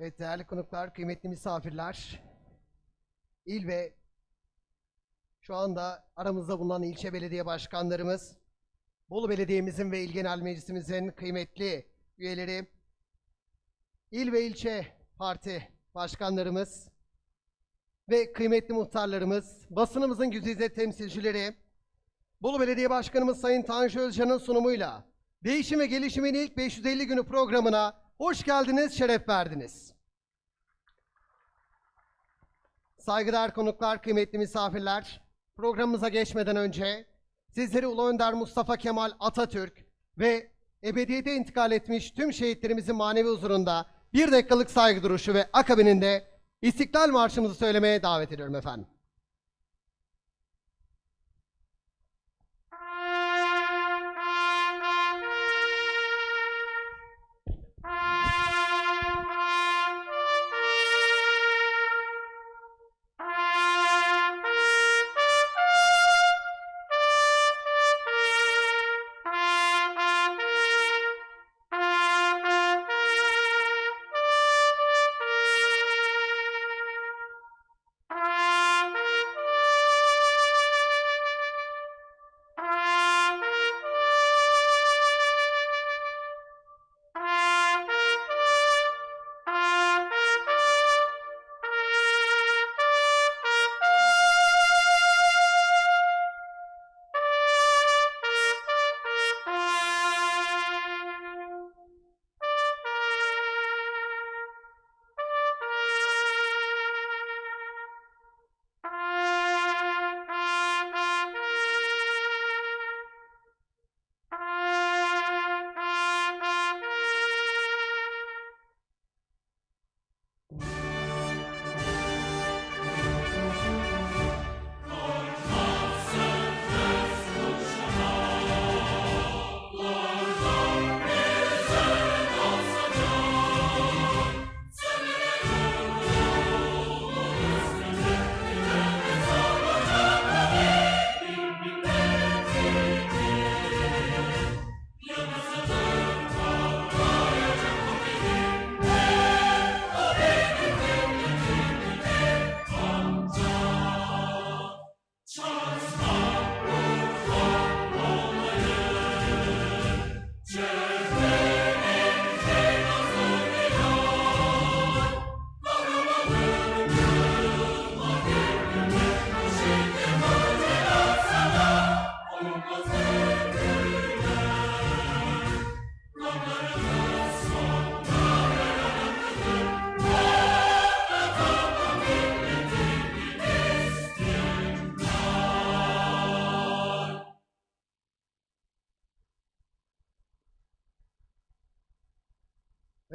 Evet değerli konuklar, kıymetli misafirler. İl ve şu anda aramızda bulunan ilçe belediye başkanlarımız, Bolu Belediye'mizin ve İl Genel Meclisimizin kıymetli üyeleri, il ve ilçe parti başkanlarımız ve kıymetli muhtarlarımız, basınımızın güzide temsilcileri, Bolu Belediye Başkanımız Sayın Tanju Özcan'ın sunumuyla Değişim ve Gelişimin ilk 550 günü programına hoş geldiniz, şeref verdiniz. Saygıdeğer konuklar, kıymetli misafirler, programımıza geçmeden önce sizleri Ulu Önder Mustafa Kemal Atatürk ve ebediyete intikal etmiş tüm şehitlerimizin manevi huzurunda bir dakikalık saygı duruşu ve akabininde İstiklal Marşımızı söylemeye davet ediyorum efendim.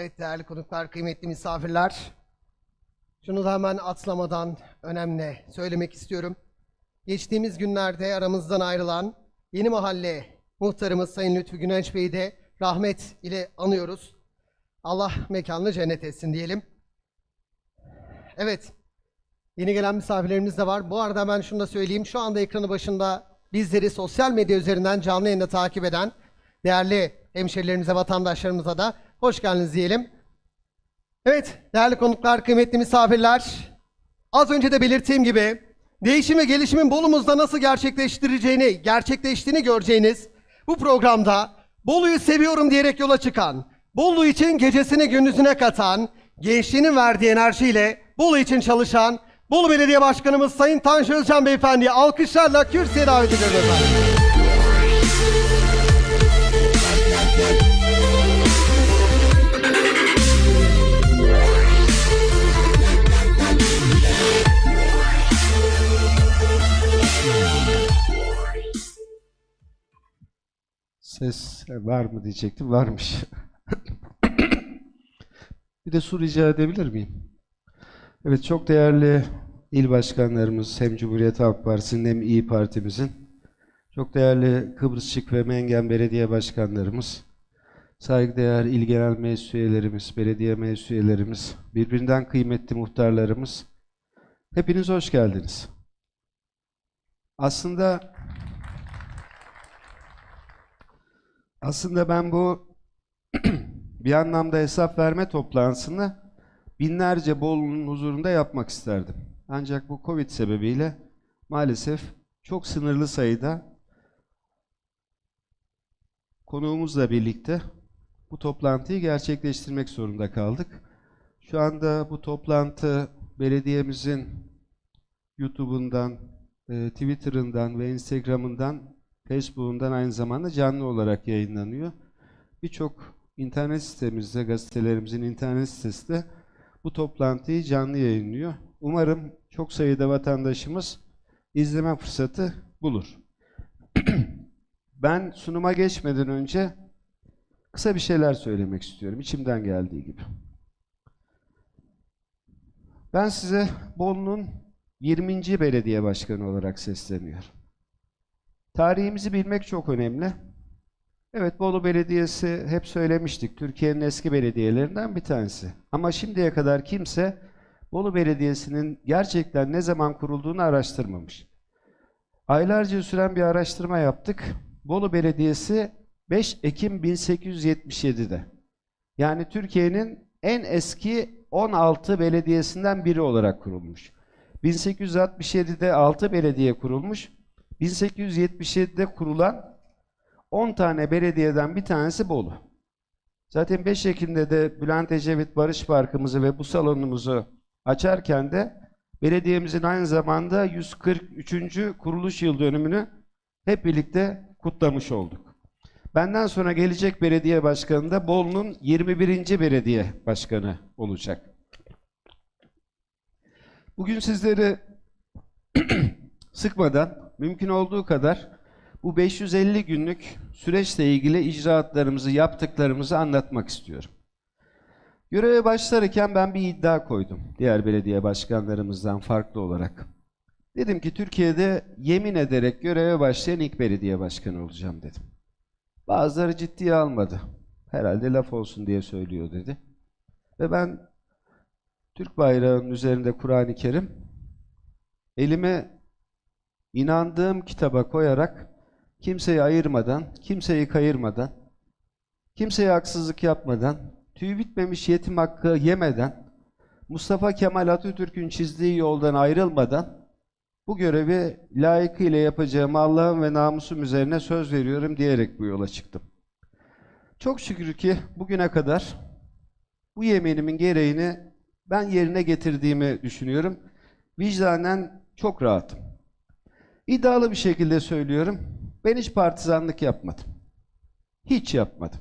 Evet değerli konuklar, kıymetli misafirler. Şunu da hemen atlamadan önemli söylemek istiyorum. Geçtiğimiz günlerde aramızdan ayrılan Yeni Mahalle muhtarımız Sayın Lütfü Güneş Bey'i de rahmet ile anıyoruz. Allah mekanını cennet etsin diyelim. Evet, yeni gelen misafirlerimiz de var. Bu arada ben şunu da söyleyeyim. Şu anda ekranı başında bizleri sosyal medya üzerinden canlı yayında takip eden değerli hemşerilerimize, vatandaşlarımıza da hoş geldiniz diyelim. Evet, değerli konuklar, kıymetli misafirler. Az önce de belirttiğim gibi değişim ve gelişimin Bolu'muzda nasıl gerçekleştireceğini, gerçekleştiğini göreceğiniz bu programda Bolu'yu seviyorum diyerek yola çıkan, Bolu için gecesini gündüzüne katan, gençliğinin verdiği enerjiyle Bolu için çalışan Bolu Belediye Başkanımız Sayın Tanju Özcan Beyefendi'yi alkışlarla kürsüye davet ediyorum efendim. Ses var mı diyecektim. Varmış. bir de su rica edebilir miyim? Evet çok değerli il başkanlarımız hem Cumhuriyet Halk Partisi'nin hem İyi Parti'mizin çok değerli Kıbrısçık ve Mengen Belediye Başkanlarımız, saygıdeğer il genel meclis üyelerimiz, belediye meclis üyelerimiz, birbirinden kıymetli muhtarlarımız, hepiniz hoş geldiniz. Aslında aslında ben bu bir anlamda hesap verme toplantısını binlerce Bolu'nun huzurunda yapmak isterdim. Ancak bu Covid sebebiyle maalesef çok sınırlı sayıda konuğumuzla birlikte bu toplantıyı gerçekleştirmek zorunda kaldık. Şu anda bu toplantı belediyemizin YouTube'undan, e, Twitter'ından ve Instagram'ından, Facebook'undan aynı zamanda canlı olarak yayınlanıyor. Birçok internet sitemizde, gazetelerimizin internet sitesi de bu toplantıyı canlı yayınlıyor. Umarım çok sayıda vatandaşımız izleme fırsatı bulur. ben sunuma geçmeden önce kısa bir şeyler söylemek istiyorum. içimden geldiği gibi. Ben size Bolu'nun 20. belediye başkanı olarak sesleniyorum. Tarihimizi bilmek çok önemli. Evet Bolu Belediyesi hep söylemiştik. Türkiye'nin eski belediyelerinden bir tanesi. Ama şimdiye kadar kimse Bolu Belediyesi'nin gerçekten ne zaman kurulduğunu araştırmamış. Aylarca süren bir araştırma yaptık. Bolu Belediyesi 5 Ekim 1877'de. Yani Türkiye'nin en eski 16 belediyesinden biri olarak kurulmuş. 1867'de 6 belediye kurulmuş. 1877'de kurulan 10 tane belediyeden bir tanesi Bolu. Zaten 5 Ekim'de de Bülent Ecevit Barış Parkımızı ve bu salonumuzu açarken de belediyemizin aynı zamanda 143. kuruluş yıl dönümünü hep birlikte kutlamış olduk. Benden sonra gelecek belediye başkanı da Bolu'nun 21. belediye başkanı olacak. Bugün sizleri sıkmadan mümkün olduğu kadar bu 550 günlük süreçle ilgili icraatlarımızı, yaptıklarımızı anlatmak istiyorum. Göreve başlarken ben bir iddia koydum diğer belediye başkanlarımızdan farklı olarak. Dedim ki Türkiye'de yemin ederek göreve başlayan ilk belediye başkanı olacağım dedim. Bazıları ciddiye almadı. Herhalde laf olsun diye söylüyor dedi. Ve ben Türk bayrağının üzerinde Kur'an-ı Kerim elime inandığım kitaba koyarak kimseyi ayırmadan, kimseyi kayırmadan, kimseye haksızlık yapmadan, tüy bitmemiş yetim hakkı yemeden, Mustafa Kemal Atatürk'ün çizdiği yoldan ayrılmadan bu görevi layıkıyla yapacağım Allah'ım ve namusum üzerine söz veriyorum diyerek bu yola çıktım. Çok şükür ki bugüne kadar bu yeminimin gereğini ben yerine getirdiğimi düşünüyorum. Vicdanen çok rahatım. İddialı bir şekilde söylüyorum. Ben hiç partizanlık yapmadım. Hiç yapmadım.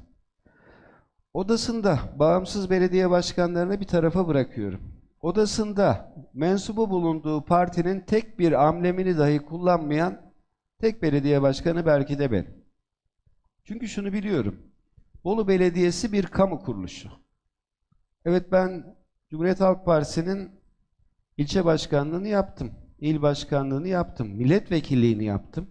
Odasında bağımsız belediye başkanlarını bir tarafa bırakıyorum. Odasında mensubu bulunduğu partinin tek bir amblemini dahi kullanmayan tek belediye başkanı belki de ben. Çünkü şunu biliyorum. Bolu Belediyesi bir kamu kuruluşu. Evet ben Cumhuriyet Halk Partisi'nin ilçe başkanlığını yaptım. İl başkanlığını yaptım. Milletvekilliğini yaptım.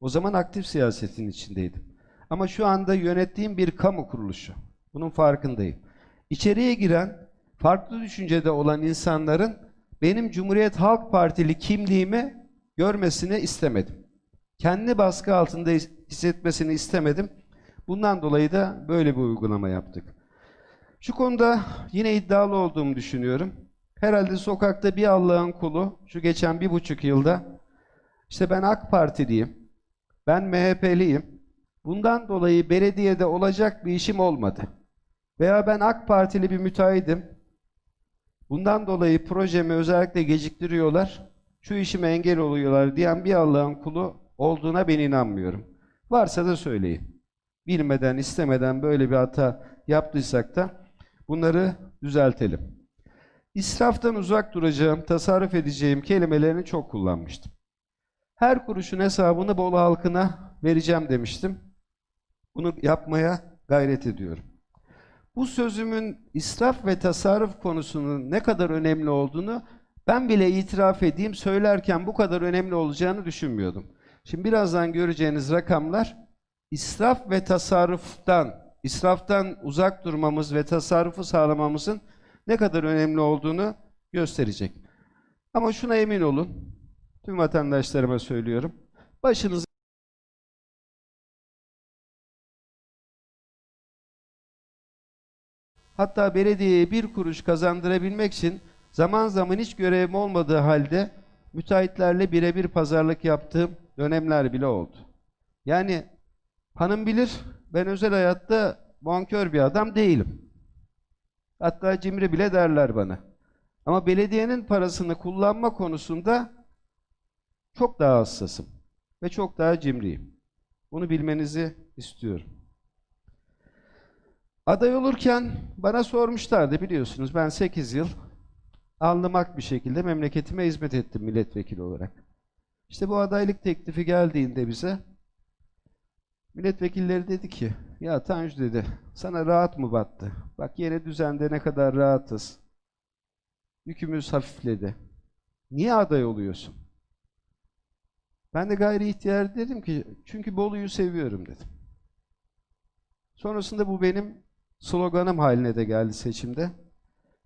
O zaman aktif siyasetin içindeydim. Ama şu anda yönettiğim bir kamu kuruluşu. Bunun farkındayım. İçeriye giren, farklı düşüncede olan insanların benim Cumhuriyet Halk Partili kimliğimi görmesini istemedim. Kendi baskı altında hissetmesini istemedim. Bundan dolayı da böyle bir uygulama yaptık. Şu konuda yine iddialı olduğumu düşünüyorum. Herhalde sokakta bir Allah'ın kulu şu geçen bir buçuk yılda işte ben AK Partiliyim, ben MHP'liyim. Bundan dolayı belediyede olacak bir işim olmadı. Veya ben AK Partili bir müteahhidim. Bundan dolayı projemi özellikle geciktiriyorlar. Şu işime engel oluyorlar diyen bir Allah'ın kulu olduğuna ben inanmıyorum. Varsa da söyleyin. Bilmeden, istemeden böyle bir hata yaptıysak da bunları düzeltelim. İsraftan uzak duracağım, tasarruf edeceğim kelimelerini çok kullanmıştım. Her kuruşun hesabını Bolu halkına vereceğim demiştim. Bunu yapmaya gayret ediyorum. Bu sözümün israf ve tasarruf konusunun ne kadar önemli olduğunu ben bile itiraf edeyim söylerken bu kadar önemli olacağını düşünmüyordum. Şimdi birazdan göreceğiniz rakamlar israf ve tasarruftan, israftan uzak durmamız ve tasarrufu sağlamamızın ne kadar önemli olduğunu gösterecek. Ama şuna emin olun, tüm vatandaşlarıma söylüyorum. Başınızı Hatta belediyeye bir kuruş kazandırabilmek için zaman zaman hiç görevim olmadığı halde müteahhitlerle birebir pazarlık yaptığım dönemler bile oldu. Yani hanım bilir ben özel hayatta bonkör bir adam değilim. Hatta cimri bile derler bana. Ama belediyenin parasını kullanma konusunda çok daha hassasım ve çok daha cimriyim. Bunu bilmenizi istiyorum. Aday olurken bana sormuşlardı biliyorsunuz ben 8 yıl alnımak bir şekilde memleketime hizmet ettim milletvekili olarak. İşte bu adaylık teklifi geldiğinde bize milletvekilleri dedi ki ya Tanju dedi sana rahat mı battı? Bak yeni düzende ne kadar rahatız. Yükümüz hafifledi. Niye aday oluyorsun? Ben de gayri ihtiyar dedim ki çünkü Bolu'yu seviyorum dedim. Sonrasında bu benim sloganım haline de geldi seçimde.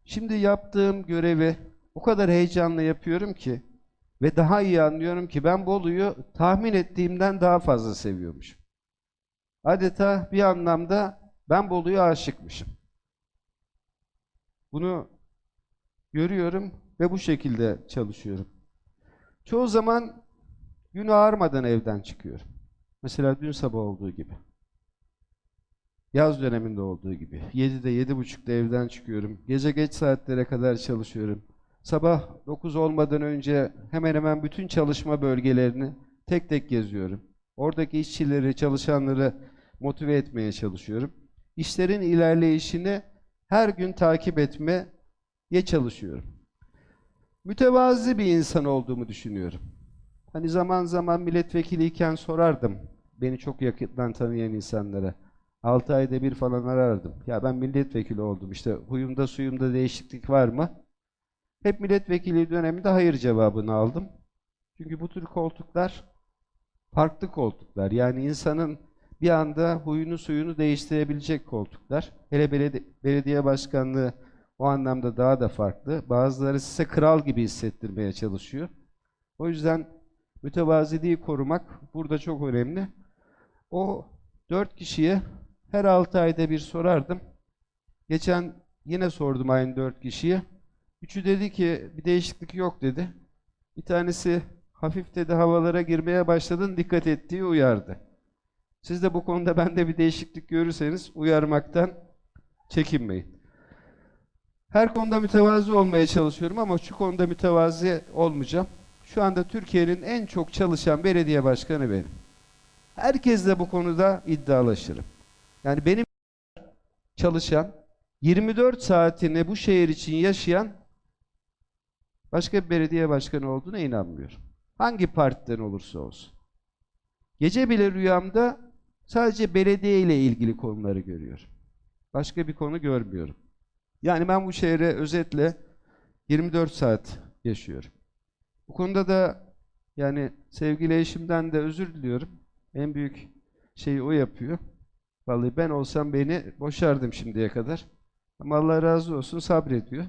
Şimdi yaptığım görevi o kadar heyecanla yapıyorum ki ve daha iyi anlıyorum ki ben Bolu'yu tahmin ettiğimden daha fazla seviyormuşum. Adeta bir anlamda ben Bolu'ya aşıkmışım. Bunu görüyorum ve bu şekilde çalışıyorum. Çoğu zaman gün ağarmadan evden çıkıyorum. Mesela dün sabah olduğu gibi. Yaz döneminde olduğu gibi. 7'de, 7.30'da evden çıkıyorum. Gece geç saatlere kadar çalışıyorum. Sabah 9 olmadan önce hemen hemen bütün çalışma bölgelerini tek tek geziyorum. Oradaki işçileri, çalışanları motive etmeye çalışıyorum. İşlerin ilerleyişini her gün takip etmeye çalışıyorum. Mütevazi bir insan olduğumu düşünüyorum. Hani zaman zaman milletvekiliyken sorardım beni çok yakından tanıyan insanlara. 6 ayda bir falan arardım. Ya ben milletvekili oldum işte huyumda suyumda değişiklik var mı? Hep milletvekili döneminde hayır cevabını aldım. Çünkü bu tür koltuklar farklı koltuklar. Yani insanın bir anda huyunu suyunu değiştirebilecek koltuklar. Hele beledi- belediye başkanlığı o anlamda daha da farklı. Bazıları size kral gibi hissettirmeye çalışıyor. O yüzden mütevaziliği korumak burada çok önemli. O dört kişiye her altı ayda bir sorardım. Geçen yine sordum aynı dört kişiye. Üçü dedi ki bir değişiklik yok dedi. Bir tanesi hafif dedi havalara girmeye başladın dikkat ettiği uyardı. Siz de bu konuda bende bir değişiklik görürseniz uyarmaktan çekinmeyin. Her konuda mütevazi olmaya çalışıyorum ama şu konuda mütevazi olmayacağım. Şu anda Türkiye'nin en çok çalışan belediye başkanı benim. Herkesle bu konuda iddialaşırım. Yani benim çalışan, 24 saatini bu şehir için yaşayan başka bir belediye başkanı olduğuna inanmıyorum. Hangi partiden olursa olsun. Gece bile rüyamda sadece belediye ile ilgili konuları görüyorum. Başka bir konu görmüyorum. Yani ben bu şehre özetle 24 saat yaşıyorum. Bu konuda da yani sevgili eşimden de özür diliyorum. En büyük şeyi o yapıyor. Vallahi ben olsam beni boşardım şimdiye kadar. Ama Allah razı olsun sabrediyor.